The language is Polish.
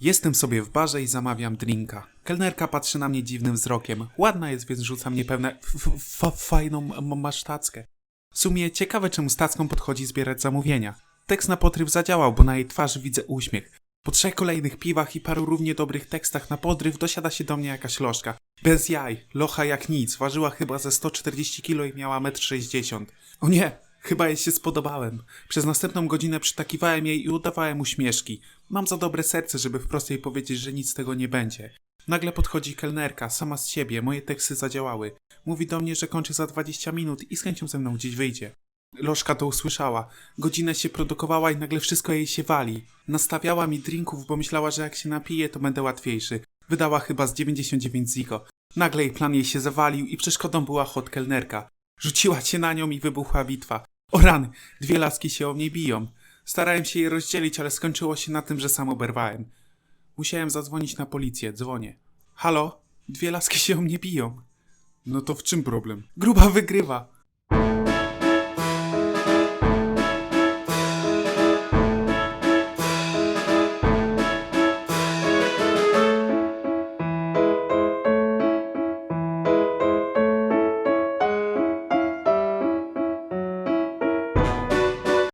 Jestem sobie w barze i zamawiam drinka. Kelnerka patrzy na mnie dziwnym wzrokiem. Ładna jest, więc rzuca mnie pewne fajną masz tackę. W sumie ciekawe, czemu z tacką podchodzi zbierać zamówienia. Tekst na podryw zadziałał, bo na jej twarzy widzę uśmiech. Po trzech kolejnych piwach i paru równie dobrych tekstach na podryw dosiada się do mnie jakaś lożka. Bez jaj, locha jak nic, ważyła chyba ze 140 kg i miała 1,60 m. O nie, chyba jej się spodobałem. Przez następną godzinę przytakiwałem jej i udawałem uśmieszki. Mam za dobre serce, żeby wprost jej powiedzieć, że nic z tego nie będzie. Nagle podchodzi kelnerka, sama z siebie, moje teksty zadziałały. Mówi do mnie, że kończy za 20 minut i z chęcią ze mną gdzieś wyjdzie. Lożka to usłyszała. Godzinę się produkowała i nagle wszystko jej się wali. Nastawiała mi drinków, bo myślała, że jak się napije, to będę łatwiejszy. Wydała chyba z 99 ziko. Nagle jej plan jej się zawalił i przeszkodą była hot kelnerka. Rzuciła się na nią i wybuchła bitwa. O rany, dwie laski się o mnie biją. Starałem się je rozdzielić, ale skończyło się na tym, że sam oberwałem. Musiałem zadzwonić na policję, dzwonię. Halo? Dwie laski się o mnie biją. No to w czym problem? Gruba wygrywa.